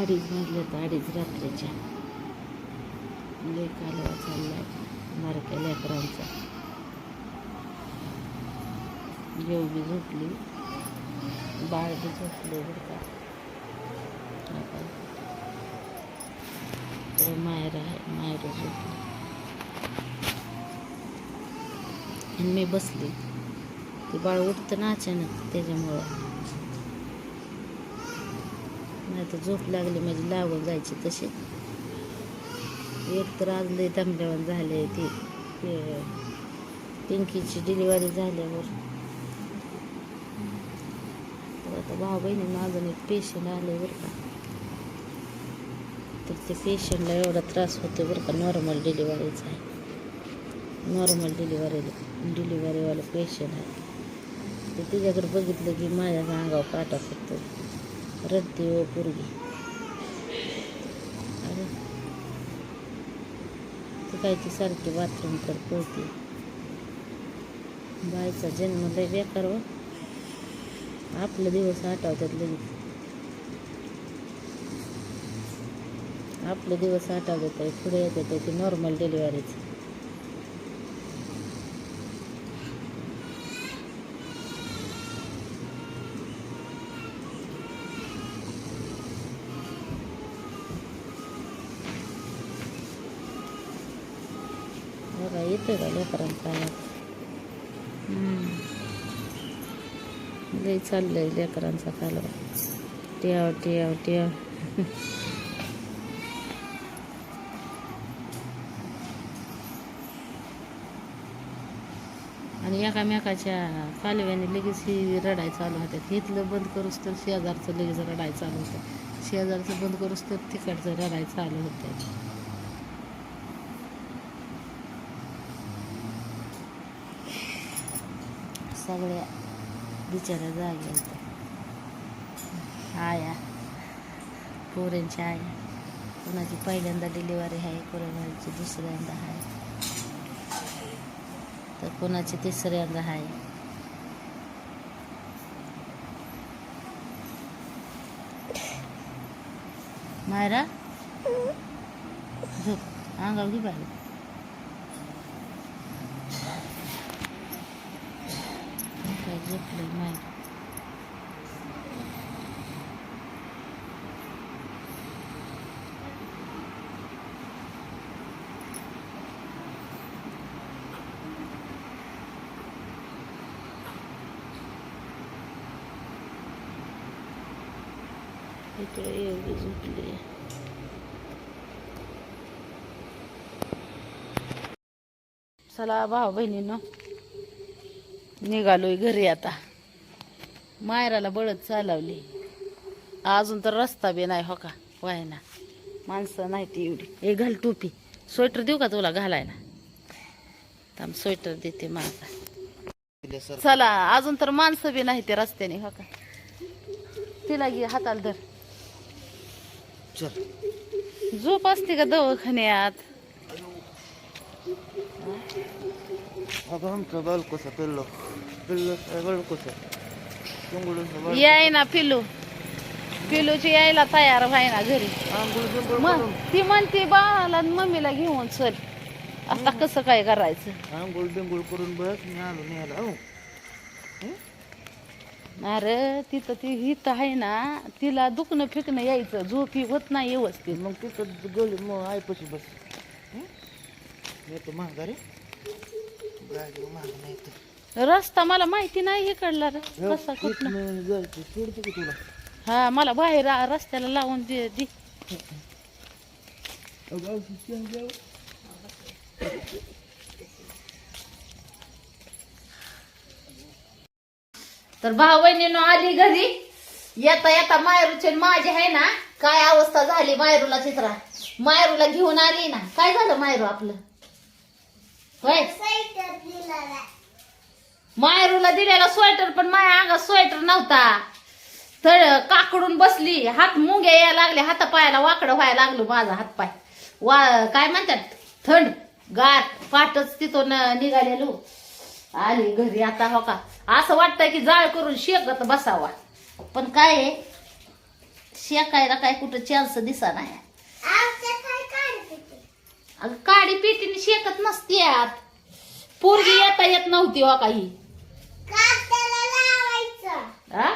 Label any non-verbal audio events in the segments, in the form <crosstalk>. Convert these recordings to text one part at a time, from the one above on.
अडीच तर अडीच रात्रीच्या. लय कालवा चालला मारक्या लेकरांचा. जेव बी झोपली. बाळ बी झोपले बरं का. आता तर मायरा आहे मायरा झोपली. आणि मी बसली. ते बाळ उठतं ना अचानक त्याच्यामुळं. नाही तर झोप लागली म्हणजे लावून जायची तशी. एक तर आज लई दमल्यावर झाले ती ते पिंकीची डिलिव्हरी झाल्यावर. आता भाऊ बहिणी अजून एक पेशंट आले बरं का. तर ते पेशंटला एवढा त्रास होतो बरं का नॉर्मल डिलिव्हरीचा आहे. नॉर्मल डिलिव्हरी डिलिव्हरीवाला पेशंट आहे. तर तिच्याकडे बघितलं की माझ्या अंगावर काटा फुटतो रडते ओ पोरगी. अरे. ती काय ती सारखी बाथरूम कर पळते? बायचा जन्म लय बेकार व आपले दिवस आठवतात लगेच. आपले दिवस आठवतात आहे, पुढे येतात ते नॉर्मल डिलिव्हरीचं बघा येतोय का लेकरांचा आवाज हम्म. लई चाललंय लेकरांचा कालवा. टियाव टियाव टियाव. आणि एकामेकाच्या कालव्याने लगेच ही रडाय चालू होत्यात इथलं बंद करूस तर शेजारचं लगेच रडाय चालू होतं. शेजारचं बंद करूस तर तिकडचं रडाय चालू होतं. सगळ्या बिचाऱ्या जाग्या होत्या आया पोऱ्यांच्या आया कोणाची पहिल्यांदा डिलिव्हरी आहे कोणाची दुसऱ्यांदा आहे. तर कोणाची तिसऱ्यांदा आहे. मायरा? झोप अंगावर घे बाहेर. काय झोपलंय मायरा इकडे एवढी झोपली चला भाऊ बहिणीनं निघालोय घरी आता. मायराला बळद चालवली. अजून तर रस्ता बी नाही हो का? व्हायना. माणसं नाही ती एवढी. हे घाल टोपी. स्वेटर देऊ का तुला घालायला? थांब स्वेटर देते माझा चला अजून तर माणसं बी नाही ते रस्त्याने हो का? तिला घे हाताला धर. झोप असते का दवाखान्यात? बालकोसा पिल्लो पिल्लो बालकोसा चुंगडून याय ना पिलू पिलूची यायला तयार व्हाय ना घरी मग ती म्हणते बाळाला आणि मम्मीला घेऊन चल आता कसं काय करायचं आंघोळ बिंघोळ करून बस मी आलो न्यायला हो अरे तिथं ती हित आहे ना तिला दुखणं फिकणं यायचं झोपी होत नाही व्यवस्थित मग तिथं गली मग आयपाशी बस? येतो माघारी गाडी माग नाही तर. रस्ता मला माहिती नाही इकडला रे. कसा कुठला इथनं जायचं सोडतो की तुला? हा मला बाहेर आ- रस्त्याला लावून दे दे. अगं औषध घ्यावं. तर भाऊ बहिणीनं आली घरी. येता येता मायरूचे आणि माझी आहे ना काय अवस्था झाली मायरूला चित्रा मायरूला घेऊन आली ना. काय झालं मायरू आपलं? होय. मायरूला दिलेला स्वेटर पण माया अंगात स्वेटर नव्हता. तर काकडून बसली हात मुंग्या यायला लागले हातापायाला वाकडं व्हायला लागलो माझा हातपाय. वा काय म्हणतात? थंड गाठ पाटच तिथून निघालेलो. आली घरी आता हो का? असं वाटतंय की जाळ करून शेकत बसावा. पण काय शेकायला काय कुठं चान्स दिसा नाही अगं काडी पेटीने शेकत नसते आत पोरगी येता येत नव्हती हो काही. हा?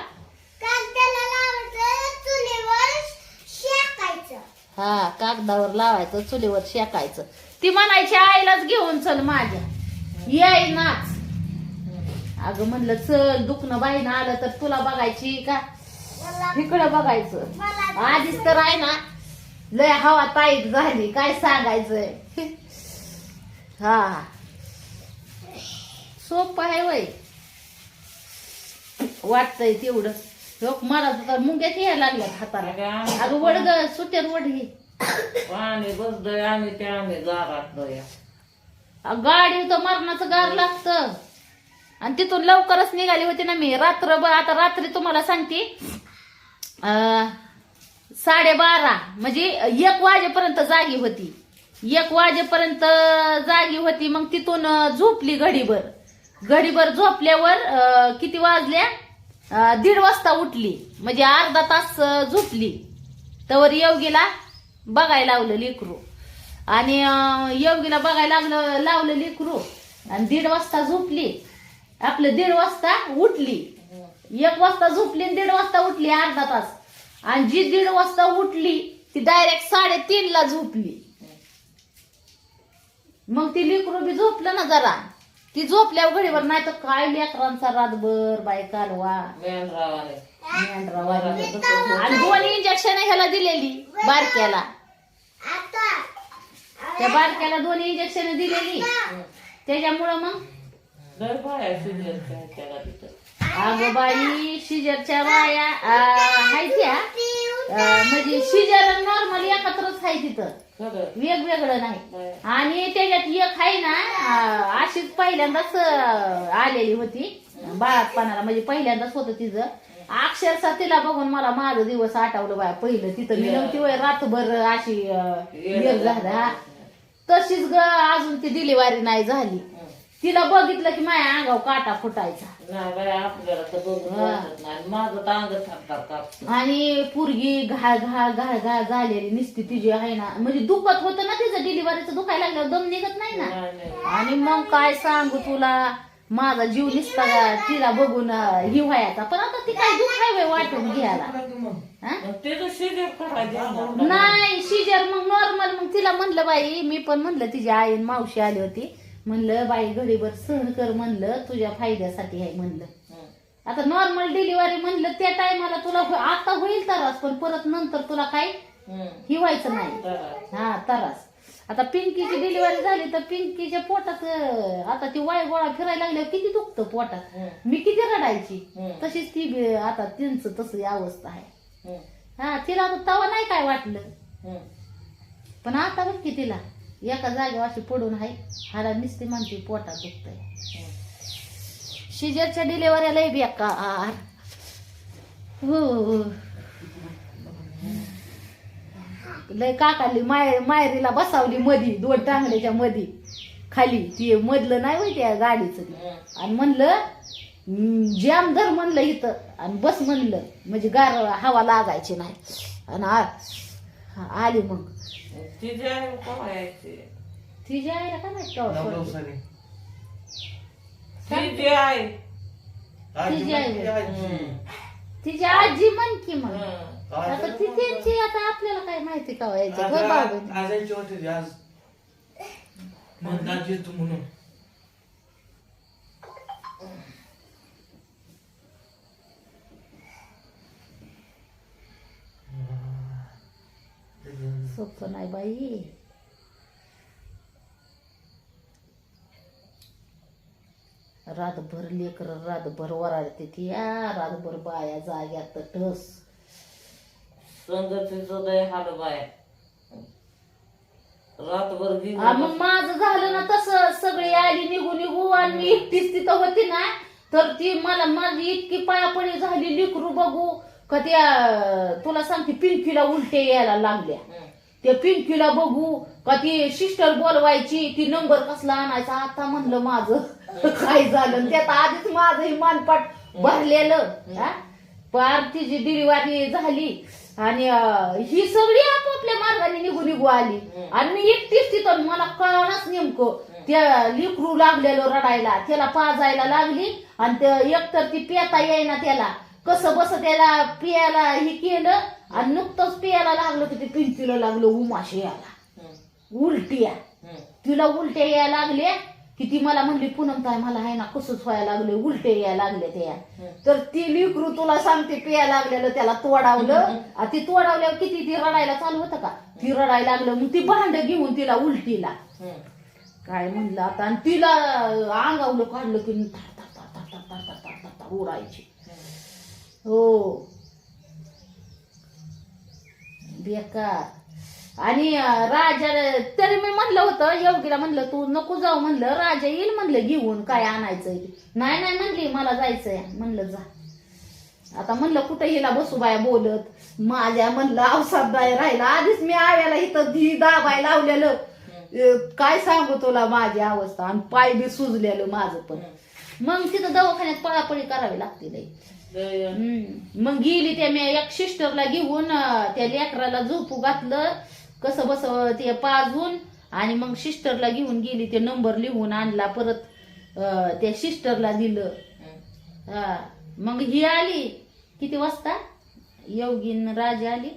हा कागदावर लावायचं चुलीवर शेकायचं. ती म्हणायची आईलाच घेऊन चल माझ्या. याय नाच अगं म्हणलं चल दुखणं बाईनं आलं तर तुला बघायची का? इकडं बघायचं. आधीच तर आहे ना लय हवा ताईट झाली काय सांगायचंय? हा. सोपं आहे वय. वाटतंय तेवढं. लोक मला तर मुंग्यात यायला लागल्यात हाताला. अगं वड ग सुट्यात वड. घे पाणी बसतोय आम्ही ते आम्ही अगं, गाडी तर मरणाचं गार लागतं. आणि तिथून लवकरच निघाली होती ना मी. रात्र आता रात्री तुम्हाला सांगते. अं, साडेबारा. म्हणजे एक वाजेपर्यंत जागी होती. एक वाजेपर्यंत जागी होती मग तिथून झोपली घडीभर. घडीभर झोपल्यावर किती वाजल्या? दीड वाजता उठली. म्हणजे अर्धा तास झोपली. तवर योगीला बघायला लावलं लेकरू. आणि योगीला बघायला लागलं लावलं लेकरू. आणि दीड वाजता झोपली. आपलं दीड वाजता उठली. एक वाजता झोपली आणि दीड वाजता उठली अर्धा तास. आणि जी दीड वाजता उठली ती डायरेक्ट साडेतीन ला झोपली. मग ती लेकरू बी झोपलं ना जरा. ती झोपल्यावर घडीवर नाही तर काय लेकरांचा रातभर बाय कालवा. आणि दोन इंजेक्शन ह्याला दिलेली बारक्याला. त्या बारक्याला दोन इंजेक्शन दिलेली. त्याच्यामुळं मग अगं बाई शिजरच्या बाया अं, हाय त्या अं, म्हणजे शिजर नॉर्मल एकत्रच आहे तिथं. वेगवेगळं नाही. आणि त्याच्यात एक आहे ना अशीच पहिल्यांदाच आलेली होती. बाळातपणाला म्हणजे पहिल्यांदाच होतं तिचं. अक्षरशः तिला बघून मला माझं दिवस आठवलं बाया. पहिलं तिथं मी नव्हती वय रातभर अशी झालं. तशीच ग अजून ती डिलिव्हरी नाही झाली. तिला बघितलं की माझ्या अंगावर काटा फुटायचा. नाही बाया आपल्याला तर बघून हा. वाटत नाही. माझं तर अंग थांबतात कापत आणि पोरगी घाळ घाळ घाळ घाळ झालेली निसती तिची आहे ना. म्हणजे दुखत होतं ना तिचं डिलिव्हरीचं दुखायला लागल्यावर दम निघत नाही ना. नाही, नाही. आणि मग काय सांगू तुला? माझा जीव निसता तिला बघून अं, ही व्हायचा. पण आता ती काय दुःख आहे व्हय वाटून घ्यायला. हा? मग ते तर शिजर करायचे नाही शिजर मग नॉर्मल मग तिला म्हणलं बाई मी पण म्हणलं तिची आई आणि मावशी आली होती. म्हणलं बाई घडीभर सहन कर म्हणलं तुझ्या फायद्यासाठी आहे म्हणलं. आता नॉर्मल डिलिव्हरी म्हणलं त्या टायमाला तुला हो- आता होईल त्रास पण परत नंतर तुला काय ही व्हायचं नाही. हा त्रास. आता पिंकीची डिलिव्हरी झाली तर पिंकीच्या पोटात अं, आता ती वाय गोळा फिरायला लागल्यावर किती दुखतं पोटात? मी किती रडायची. तशीच ती बी- आता त्यांचं तसं अवस्था आहे. हा तिला आता तवा नाही काय वाटलं. पण आता बघ की तिला. एका जागेवर अशी पडून आहे हाला निसते म्हणते पोटात दुखतंय. शिजरच्या डिलेवऱ्या लय बेकार. हो, हो लय काकाली माय मायरीला बसावली मधी दोन टांगड्याच्या मधी. खाली ती मधलं नाही होय त्या गाडीचं. आणि म्हणलं जॅम जाम धर म्हणलं इथं. आणि बस म्हणलं म्हणजे गार हवा लागायची नाही. आणि हा, आली मग. तिचे आई काय यायचे तिच्या आईला का माहीत केव्हा पडली? तिची आई तिची आई तिची आजी म्हण की मग. हं. आता ती त्यांची आता आपल्याला काय माहिती का? आजायची होती आज. म्हणतात येतो म्हणून. सोपं नाही बाई. रातभर लेकर रातभर वराडते ती या रातभर बाया जाग्यात टस संगतीचं लय हाल बाया. रातभर मग माझं झालं ना तसं सगळी आली निघू निघू आणि मी एकटीच तिथं होती ना तर ती मला माझी इतकी पायापडी झाली लिकरू बघू का त्या तुला सांगते पिंकीला उलटे यायला लागल्या. हं. ते पिंकीला बघू का ती सिस्टर बोलवायची ती नंबर कसला आणायचा? आता म्हणलं माझं. काय झालं? त्यात आधीच माझं हे मानपाट भरलेलं. हा? पार तिची डिलिव्हरी झाली. आणि ही सगळी आपापल्या मार्गाने निघू निघू आली. आणि मी एकटीच तिथं मला कळणारच नेमकं. त्या लिकरू लागलेलो रडायला. त्याला पाजायला लागली. आणि ते एकतर ती पेता येईना त्याला. कसं बस त्याला पियाला हे केलं आणि नुकतंच पियाला लागलं की ते पिंतीला लागलं उमाशी याला उलट्या तिला उलट्या यायला लागल्या की ती मला म्हणली पूनम ताय मला आहे ना कसंच व्हायला लागले उलटे या लागले त्या तर ती लिकरू तुला सांगते पिया लागलेलं त्याला तोडावलं ती तोडावल्यावर किती ती रडायला चालू होतं का ती रडायला लागलं मग ती भांड घेऊन तिला उलटीला काय म्हणलं आता आणि तिला अंगावलं काढलं की उडायची हो. बेकार. आणि राजा तरी मी म्हणलं होतं योगीला म्हणलं तू नको जाऊ म्हणलं. राजा येईल म्हणलं घेऊन काय आणायचंय. नाही नाही म्हणली मला जायचंय. म्हणलं जा. आता म्हणलं कुठं हिला बसू बाया बोलत? माझ्या म्हणलं अवसाद नाही राहिला. आधीच मी आव्याला इथं धी दाबाय लावलेलं. काय सांगू तुला? माझी अवस्था आणि पाय बी सुजलेलं माझं पण. मग तिथं दवाखान्यात पळापळी करावी लागते लई. हम्म. मग गेली त्या मी एक सिस्टरला घेऊन अं, त्या लेकराला झोपू घातलं कसं बस ते पाजून आणि मग सिस्टरला घेऊन गेली ते नंबर लिहून आणला परत अं, त्या सिस्टरला दिलं. हा मग ही आली. किती वाजता? योगीन राज आली.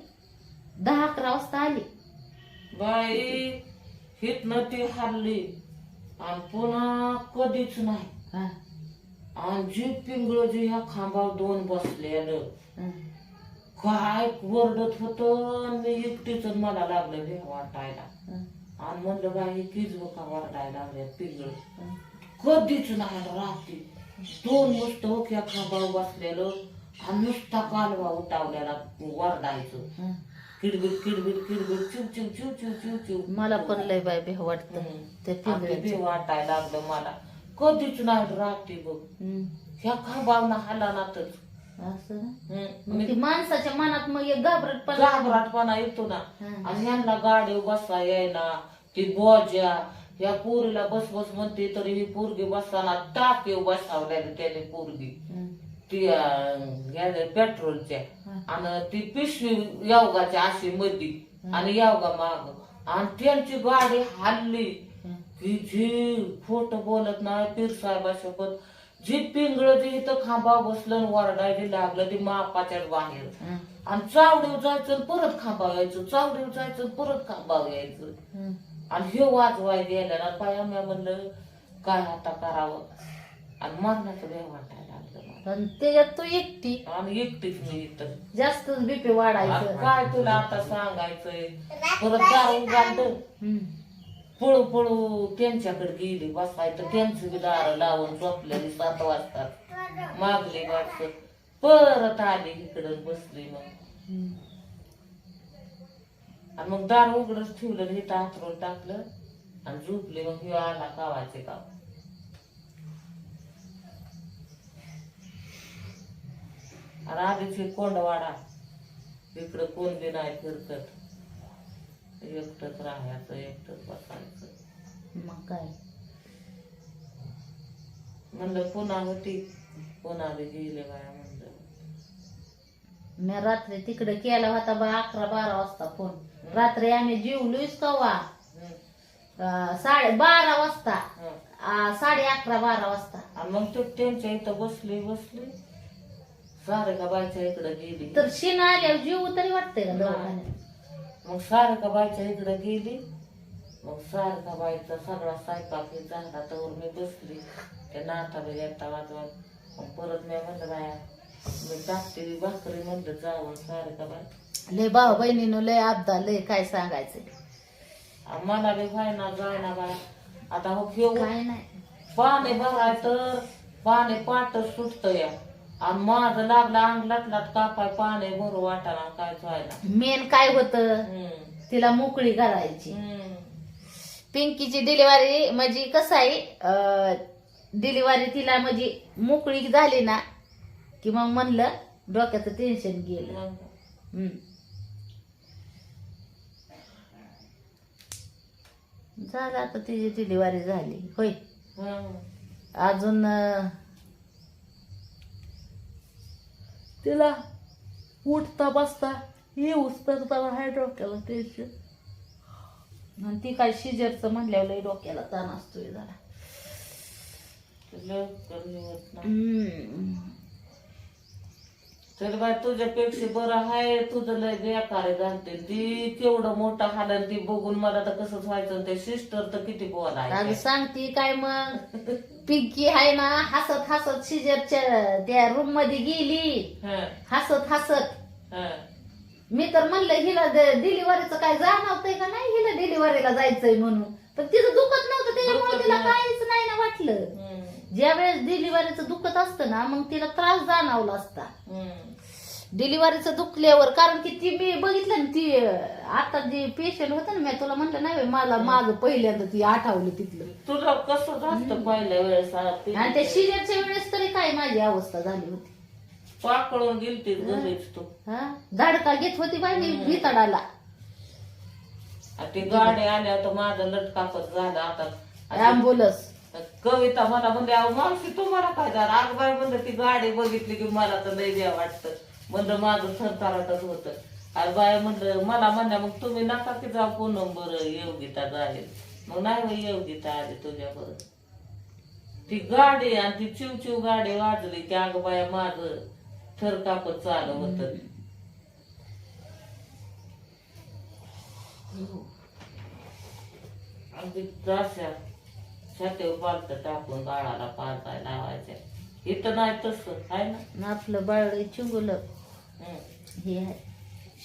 दहा अकरा वाजता आली. बाई हितनं ती हरली. आणि पुन्हा कधीच नाही. हा, आणि जी पिंगळ जी ह्या खांबावर दोन बसलेलं हा. काय वरडत होत मी एकटीच मला लागलं भे वाटायला हा, आणि म्हणलं बाई किच का वरडायला लागल्या पिंगळ हा. कधीच नाही राहते दोन मस्त होक्या खांबावर बसलेलं आणि नुसता कालवा उठावलेला वरडायचं हा. किडबिड किडबिड किडबिड चिव चिव चिव चिव चिव चिव मला पण लय बाय बे वाटत. बी वाटायला लागलं मला कधीच नाही राहते बघ. हम्म. ह्या खांबावना हालानातच? असं? ना? हम्म. मग ती माणसाच्या मनात मग एक घाबरट पण घाबराटपणा येतो ना. आणि ह्यांना गाडी बसा येईना ती बोजा या पोरीला बस बस म्हणते तरी ही पोरगी बसताना टाक येऊ बसावल्या त्याने पोरगी. ती पेट्रोलच्या आणि ती पिशवी यावगाच्या अशी मधी आणि यावगा माग. आणि त्यांची गाडी हल्ली की जी खोट बोलत नाही पीर साहेबासोबत. जी पिंगळ ती इथं खांबा बसलं आणि वरडायला लागलं ती मापाच्याच बाहेर आणि चावडीव जायचं आणि परत खांबा यायचं चावडीव जायचं आणि परत खांबा यायचं. आणि हे वाजवाय गेलं ना पाया मी म्हणलं काय आता करावं? आणि मरणाचं भे वाटायला लागलं मला. त्याच्यात तू एकटी? आणि एकटीच मी इथं. जास्तच बीपी आता वाढायचं काय तुला आता सांगायचंय? परत दारू हम्म. पळू पळू त्यांच्याकडे गेली बसायचं. त्यांचं बी दार लावून झोपलेली सात वाजता. मागली वाटत परत आली इकडं बसली मग. आणि मग दार उघडच ठेवलं हे आतरून टाकलं आणि झोपले मग हे आला कावायचे गाव. आणि आधीच हे कोंडवाडा. इकडं कोण बी नाही फिरकत. एकटंच राहायचं एकटंच बसायचं. मग काय? म्हणलं पुन्हा होती पुन्हा बी गेले बाया म्हणलं? मी रात्री तिकडे केला होता बा अकरा बारा वाजता फोन. रात्री आम्ही जेवलोच कवा हं, साडे बारा वाजता. हं. अं, साडे अकरा बारा वाजता. आणि मग ते त्यांच्या इथं बसले बसले. सारे का बायच्या इकडं गेली? तर शिन आल्यावर जीव तरी वाटतंय का दवाखान्यात? मग सारखा बायच्या इकडे गेली. मग सारखा बाईचा सगळा स्वयंपाक हे झाला. तर मी बसली. त्या नाताला येता वाजवा. मग परत मी म्हणलं बाया मी टाकते भाकरी. म्हणलं जावं सारखा बाय लय भाऊ बहिणीनं लय आपदा लय काय सांगायचंय आणि मला बी व्हायना जायना बाया आता हो घेऊ काय नाही. पाणी भराय तर पाणी पाट सुटत या. आणि माझं लागलं अंग लाटलाट कापाय पाणी वाटाना काय व्हायला. मेन काय होतं? हम्म. तिला मोकळी करायची हम्म. पिंकीची डिलिव्हरी म्हणजे कसं आहे डिलिव्हरी तिला म्हणजे मोकळी झाली ना की मग म्हणलं डोक्याचं टेन्शन गेलं. मग हम्म. झालं आता तिची डिलिव्हरी झाली. होय. अजून अं, तिला उठता बसता तर तवा हाय डोक्याला टेन्शन आणि ती काय शिजरचं म्हणल्यावर लय डोक्याला ताण असतोय जरा. हे. तर बाय तुझ्यापेक्षा बरं आहे तुझं लय बेकार घालते ती केवढं मोठं हालन ती बघून मला तर कसंच व्हायचं ते सिस्टर तर किती बोलाय सांगती काय मग? <laughs> पिंकी आहे ना हसत हसत शिजरच्या त्या रूममध्ये गेली. हसत हसत. मी तर म्हणलं हिला डिलिव्हरीचं काय जाणवतंय का नाही? हिला डिलिव्हरीला जायचंय म्हणून. पण तिचं दुखत नव्हतं त्याच्यामुळे तिला. काहीच नाही ना वाटलं. ज्या वेळेस डिलिव्हरीचं दुखत असतं ना मग तिला त्रास जाणवला असता. डिलिव्हरीचं दुखल्यावर कारण की ती मी बघितलं ना ती आता जे पेशंट होतं ना मी तुला म्हणलं नाही मला माझं पहिल्यांदा ती आठवली तिथलं. तुला कसं जास्त पहिल्या वेळेस आणि त्या शिजरच्या वेळेस तरी काय माझी अवस्था झाली होती. पाकळून गेलती घरीच तू. हा? धाडका घेत होती बाई भिताडाला. आणि ती गाडी आल्या तर माझं लटकापच झालं आता. अँब्युलन्स कविता मला म्हणजे अहो मावशी तुम्हाला काय झालं? आग बाय म्हणलं ती गाडी बघितली की मला तर लय द्या वाटतं. म्हणलं माझं थरथराटच होत. अरे बाय म्हणलं मला म्हणल्या मग तुम्ही नका की जा पूनम बरं योगिता जाईल मग नाही बाई योगिता आली तुझ्या ती गाडी आणि ती चिव चिव गाडी वाजली की अगं बाया माझं थर कापत चालू होत. अगदी अशा छातीवर पालत टाकून बाळाला पाळताय लावायच्या इथं नाही तसं आहे ना? आपलं बाळ चिंगुलं. हं, आहे.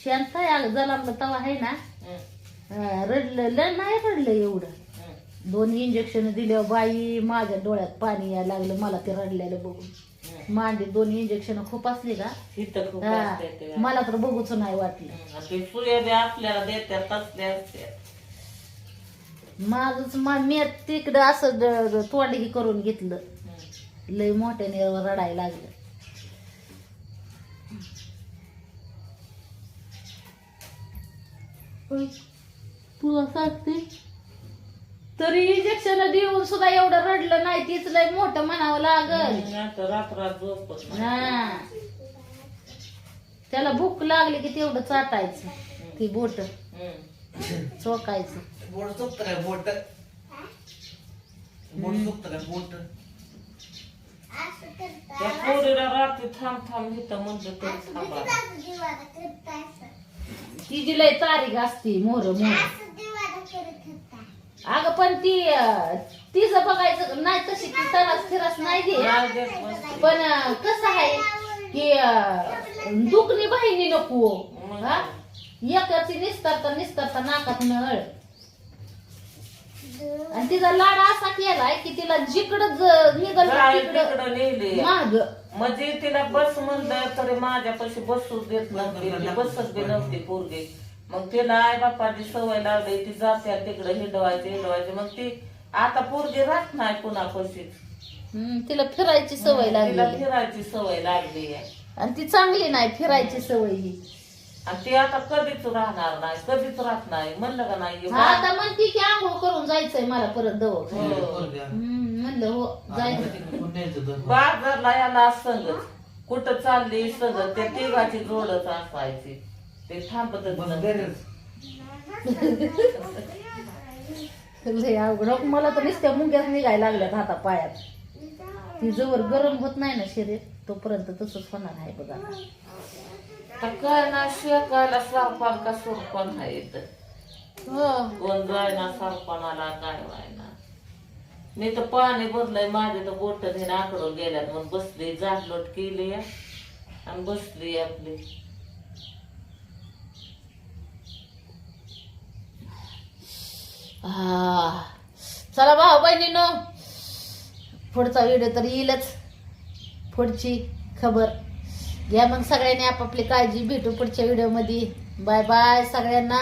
शांत आहे जलामलं तवा आहे ना? अं, रडलं लय नाही रडलं एवढं. दोन इंजेक्शन दिल्यावर बाई माझ्या डोळ्यात पाणी यायला लागलं मला ते रडलेलं बघून. मांडी दोन इंजेक्शन खूप असली का? इथं खूप हा, असते ते. मला तर बघूच नाही वाटलं. हं, आणि ते सूर्य बी आपल्याला देतात तसल्या असत्या माझच मी तिकडं असं ड- ड- तोंडगी करून घेतलं. लय मोठ्याने रडायला लागलं. तुला सांगते तरी इंजेक्शन देऊन सुद्धा एवढं रडलं नाही तीच लय मोठं म्हणावं लागल. रात्रात झोपत. हा. त्याला भूक लागली की तेवढं चाटायचं ती बोट. हं. चोकायचं बोट चुकतं काय बोट? बोट चुकतं काय बोट? त्या पोरीला रात्री थांब थांब इथं म्हणलं तरी थांबा तिची लय तारीख असती मोर मोर. अगं पण ती तिचं बघायचं नाही तशी ती तरास फिरास नाही दे. पण कसं आहे की दुखणी बहिणी नको. हा? एकाची निस्तारता निस्तारता नाकात नळ. आणि तिचा लाड असा केलाय की तिला जिकडं ज- निघल जाय तिकडं तिकडं नेली माग. म्हणजे तिला बस म्हणलं तरी माझ्यापाशी बसूच देत नव्हती. ती बसच बी नव्हती. पोरगी. मग तिला आई बापाची सवय लागली ती जाते तिकडे हिंडवायची हिंडवायची. मग ती आता पोरगी राहत नाही पुन्हा तिला फिरायची सवय तिला लागली. फिरायची सवय लागली आहे. आणि ती चांगली नाही फिरायची सवय ही. आणि ती आता कधीच राहणार नाही कधीच राहत नाही. म्हणलं का नाही हा, आता म्हणते की आंघोळ करून जायचंय मला परत दवाखान्यात. हो. हम्म, म्हणलं हो जायचं बाजारला याला संगत कुठं चालली संगत त्या तिघाची जोडच असायची. ते थांबतच नव्हते. लय अवघड. अहो, मला तर नुसत्या मुंग्याच निघायला लागल्यात हाता पायात. ती जवळ गरम होत नाही ना शरीर तोपर्यंत तसंच होणार आहे बघा. तर काय ना शेकायला सरपण का सुरपण आहे इथं. कोण जायना सरपणाला काय व्हायना? मी तर पाणी भरलंय माझे तर बोट घेऊन आकडून गेल्यात. मग बसली जागलोट केली आणि बसली आपली. हा. चला भाऊ बहिणीनो. पुढचा व्हिडिओ तर येईलच. पुढची खबर. घ्या मग सगळ्यांनी आपापली काळजी भेटू पुढच्या व्हिडिओमध्ये बाय बाय सगळ्यांना.